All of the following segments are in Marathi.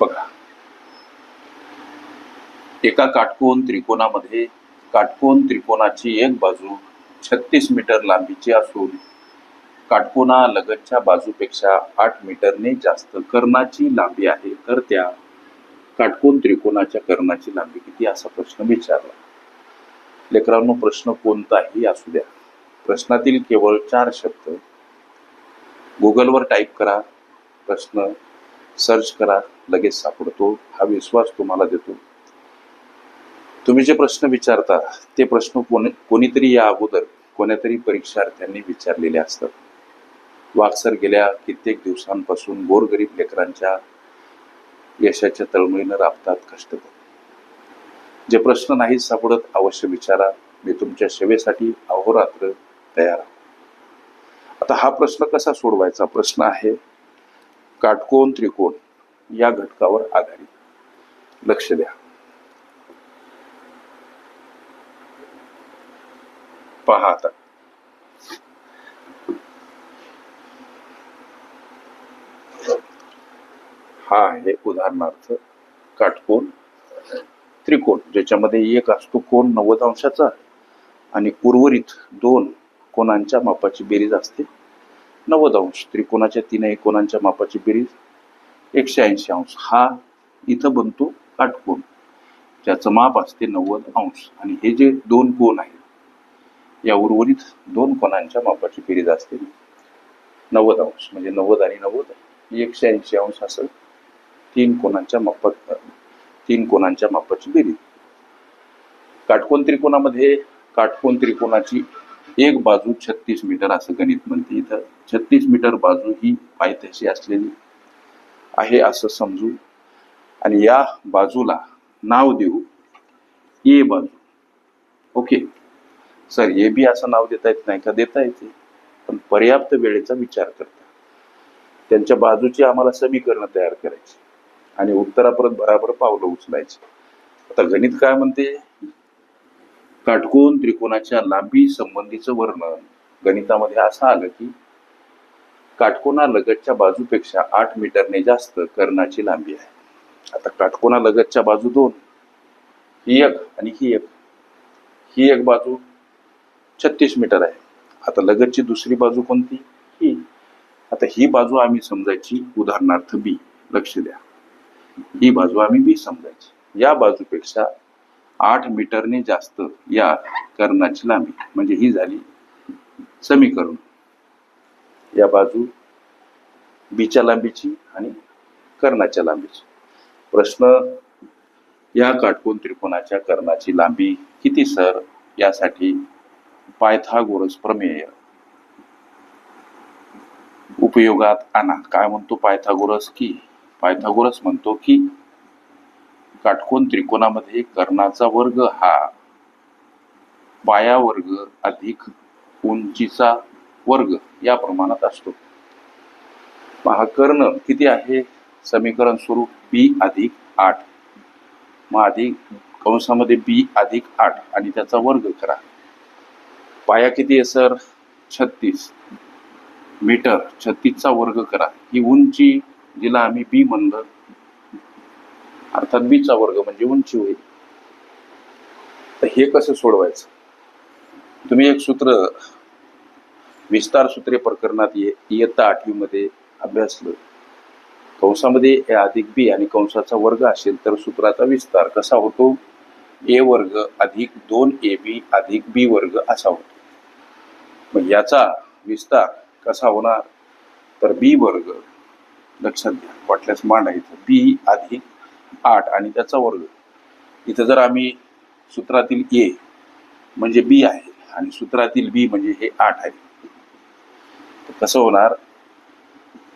बघा. एका काटकोन त्रिकोणामध्ये काटकोन त्रिकोणाची एक बाजू छत्तीस मीटर लांबीची असून काटकोना लगतच्या बाजूपेक्षा आठ मीटरने जास्त कर्णाची लांबी आहे. तर त्या काटकोन त्रिकोणाच्या कर्णाची लांबी किती? असा प्रश्न विचारला. लेकरांनो प्रश्न कोणताही असू द्या. प्रश्नातील केवळ चार शब्द. गुगलवर टाईप करा. प्रश्न सर्च करा. लगेच सापडतो हा विश्वास तुम्हाला देतो. तुम्ही जे प्रश्न विचारता ते प्रश्न कोणी कोणीतरी या अगोदर कोण्यातरी परीक्षार्थ्यांनी विचारलेले असतात. वाक्सर गेल्या कित्येक दिवसांपासून गोरगरीब लेकरांच्या यशाच्या तळमळीनं राबतात कष्ट. जे प्रश्न नाही सापडत अवश्य विचारा. मी तुमच्या सेवेसाठी अहोरात्र तयार आहे. आता हा प्रश्न कसा सोडवायचा? प्रश्न आहे काटकोन त्रिकोण. या घटकावर आधारित. लक्ष द्या. पहा आता. हा आहे उदाहरणार्थ काटकोन त्रिकोण ज्याच्यामध्ये एक असतो कोण नव्वद अंशाचा आणि उर्वरित दोन कोणांच्या मापाची बेरीज असते. नव्वद अंश त्रिकोणाच्या तीनही कोणांच्या मापाची बेरीज एकशे ऐंशी अंश हा इथं बनतो काटकोन. ज्याचं माप असते नव्वद अंश. आणि हे जे दोन कोण आहेत या उर्वरित दोन कोणांच्या मापाची बेरीज असते. नव्वद अंश म्हणजे नव्वद आणि नव्वद. एकशे ऐंशी अंश असं तीन कोणांच्या मापात तीन कोणांच्या मापाची बेरीज. काटकोण त्रिकोणामध्ये काटकोण त्रिकोणाची एक बाजू छत्तीस मीटर असं गणित म्हणते. इथं छत्तीस मीटर बाजू ही पायथ्याशी असलेली आहे असं समजू. आणि या बाजूला नाव देऊ. ए बाजू ओके. सर ए बी असं नाव देता येत नाही का? देता येते. पण पर्याप्त वेळेचा विचार करता. त्यांच्या बाजूची आम्हाला समीकरणं तयार करायची. आणि उत्तरापर्यंत बराबर पावलं उचलायची. आता गणित काय म्हणते? काटकोन त्रिकोणाच्या लांबी संबंधीचं वर्णन गणितामध्ये असं आलं की काटकोना लगतच्या बाजूपेक्षा आठ मीटरने जास्त कर्णाची लांबी आहे. आता काटकोना लगतच्या बाजू दोन. ही एक आणि ही एक. ही एक बाजू छत्तीस मीटर आहे. आता लगतची दुसरी बाजू कोणती? ही. आता ही बाजू आम्ही समजायची उदाहरणार्थ बी. लक्ष द्या. ही बाजू आम्ही बी समजायची. या बाजूपेक्षा आठ मीटरने जास्त या कर्णाची लांबी. म्हणजे ही झाली समीकरण. या बाजू बीच्या लांबीची आणि कर्णाच्या लांबीची. प्रश्न या काटकोन त्रिकोणाच्या कर्णाची लांबी किती सर? यासाठी पायथागोरस प्रमेय उपयोगात आणा. काय म्हणतो पायथागोरस की? पायथागोरस म्हणतो की काटकोन त्रिकोणामध्ये कर्णाचा वर्ग हा पाया वर्ग अधिक उंचीचा वर्ग या प्रमाणात असतो. पहा कर्ण किती आहे? समीकरण स्वरूप बी अधिक आठ. मग अधिक कंसामध्ये बी अधिक आठ आणि त्याचा वर्ग करा. पाया किती आहे सर? छत्तीस. मीटर छत्तीसचा वर्ग करा. ही उंची जिला आम्ही बी म्हणलं. अर्थात बीचा वर्ग म्हणजे उंची होईल. तर हे कसं सोडवायचं? तुम्ही एक सूत्र विस्तार सूत्रे प्रकरणात ये इयत्ता आठवीमध्ये अभ्यासलं कंसामध्ये ए अधिक बी आणि कंसाचा वर्ग असेल तर सूत्राचा विस्तार कसा होतो? ए वर्ग अधिक दोन ए बी अधिक बी वर्ग असा होतो. मग याचा विस्तार कसा होणार? तर बी वर्ग लक्षात घ्या वाटल्यास मांडायचं बी अधिक आठ आणि त्याचा वर्ग. इथं जर आम्ही सूत्रातील ए म्हणजे बी आहे आणि सूत्रातील बी म्हणजे हे आठ आहे. कसं होणार?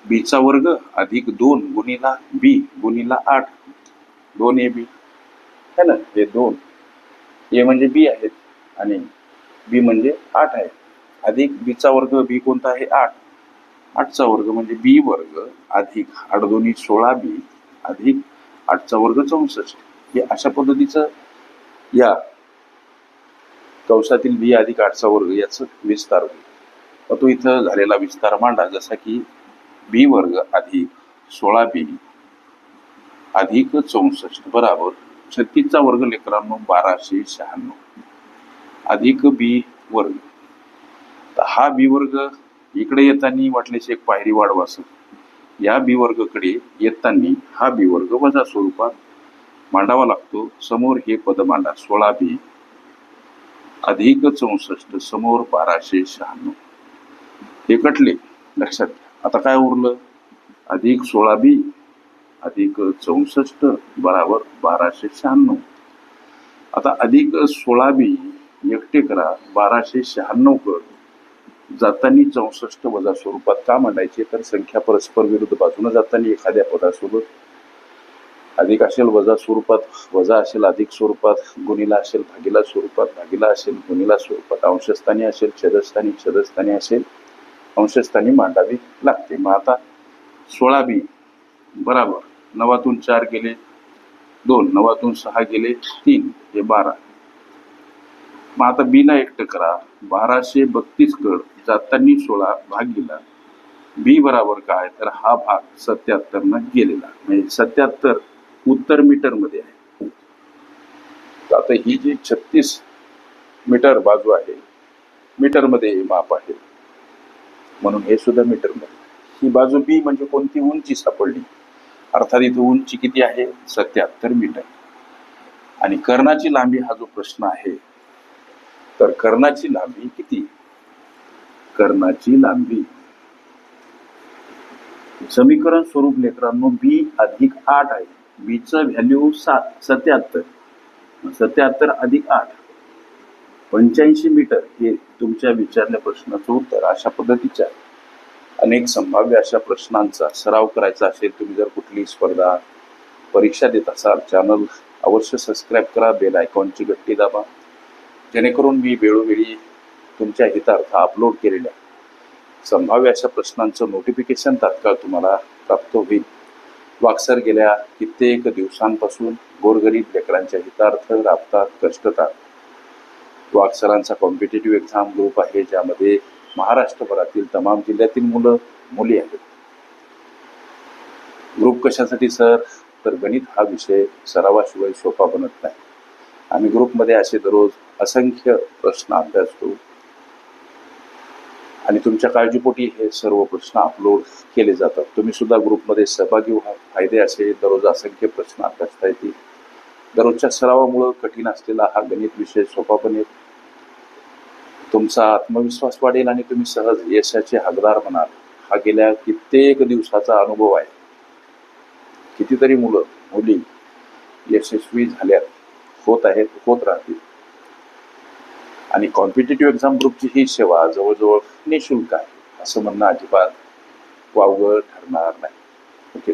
बीचा वर्ग अधिक दोन गुणीला बी गुणीला आठ. दोन ए बी है ना? हे दोन. ए म्हणजे बी आहेत आणि बी म्हणजे आठ आहे. अधिक बीचा वर्ग बी कोणता आहे? आठ. आठचा वर्ग म्हणजे बी वर्ग अधिक आठ दोन्ही सोळा बी अधिक आठचा वर्ग चौसष्ट. हे अशा पद्धतीचं या कंसातील बी अधिक आठचा वर्ग याचं विस्तार होईल. तो इथं झालेला विस्तार मांडा जसा की बी वर्ग अधिक सोळा बी अधिक चौसष्ट बराबर छत्तीसचा वर्ग लेकरांनो बाराशे शहाण्णव. अधिक बी वर्ग. तर हा बी वर्ग इकडे येताना वाटल्याची एक पायरी वाढवा असं. या बी वर्गकडे येताना हा बी वर्ग वजा स्वरूपात मांडावा लागतो. समोर हे पद मांडा. सोळा बी अधिक चौसष्ट समोर बाराशे शहाण्णव. हे कटले लक्षात आता काय उरलं? अधिक सोळा बी अधिक चौसष्ट बराबर बाराशे शहाण्णव. आता अधिक सोळा बी एकटे करा बाराशे शहाण्णव कर. जातानी चौसष्ट वजा स्वरूपात का मांडायचे? तर संख्या परस्पर विरुद्ध बाजूने जाताना एखाद्या पदासोबत. अधिक असेल वजा स्वरूपात वजा असेल अधिक स्वरूपात गुणिला असेल भागीला स्वरूपात भागीला असेल गुणिला स्वरूपात अंशस्थानी असेल छेदस्थानी छेदस्थानी असेल. अंशस्थानी मांडावी लागते. मग आता सोळा बी. बराबर. नवातून चार गेले. दोन. नवातून सहा गेले. तीन. हे बारा. मग आता बीला एकटं करा. बाराशे बत्तीस कड जातानी सोळा भाग गेला. बी बराबर काय? तर हा भाग सत्याहत्तरनं गेलेला. म्हणजे सत्याहत्तर उत्तर मीटरमध्ये आहे. तर आता ही जी छत्तीस मीटर बाजू आहे मीटरमध्ये हे माप आहे. म्हणून हे सुद्धा मीटरमध्ये. ही बाजू बी म्हणजे कोणती? उंची सापडली अर्थात इथं उंची किती आहे? सत्याहत्तर मीटर आणि कर्णाची लांबी हा जो प्रश्न आहे तर कर्णाची लांबी किती? कर्णाची लांबी. समीकरण स्वरूप लेकरांनो बी अधिक आठ आहे. बीचं व्हॅल्यू सात सत्याहत्तर. सत्याहत्तर अधिक आठ. पंच्याऐंशी मीटर हे तुमच्या विचारल्या प्रश्नाचं उत्तर अशा पद्धतीच्या अनेक संभाव्य अशा प्रश्नांचा सराव करायचा असेल तुम्ही जर कुठली स्पर्धा परीक्षा देत असाल चॅनल अवश्य सबस्क्राईब करा बेल आयकॉनची गट्टी दाबा. जेणेकरून मी वेळोवेळी तुमच्या हितार्थ अपलोड केलेल्या संभाव्य अशा प्रश्नांचं नोटिफिकेशन तात्काळ तुम्हाला प्राप्त होईल. वाक्सर गेल्या कित्येक दिवसांपासून गोरगरीब लेकरांच्या हितार्थ राबतात कष्टतात. वाक्सरांचा कॉम्पिटेटिव्ह एक्झाम ग्रुप आहे ज्यामध्ये महाराष्ट्रभरातील तमाम जिल्ह्यातील मुलं मुली आहेत. ग्रुप कशासाठी सर तर गणित हा विषय सरावाशिवाय सोपा बनत नाही. आम्ही ग्रुपमध्ये असे दररोज असंख्य प्रश्न अभ्यासतो आणि तुमच्या काळजीपोटी हे सर्व प्रश्न अपलोड केले जातात. तुम्ही सुद्धा ग्रुपमध्ये सहभागी व्हा. फायदे असे दररोज असंख्य प्रश्न अभ्यासता येतील. दररोजच्या सरावामुळं कठीण असलेला हा गणित विषय सोपा बनेल. तुमचा आत्मविश्वास वाढेल आणि तुम्ही सहज यशाचे हकदार म्हणाल. हा गेल्या कित्येक दिवसाचा अनुभव आहे. कितीतरी मुलं मुली यशस्वी झाल्यात होत आहेत होत राहतील. आणि कॉम्पिटेटिव्ह एक्झाम ग्रुपची ही सेवा जवळजवळ निशुल्क आहे असं म्हणणं अजिबात वावगळ ठरणार नाही. ओके.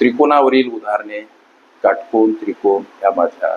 त्रिकोणावरील उदाहरणे काटकोन त्रिकोण या माझ्या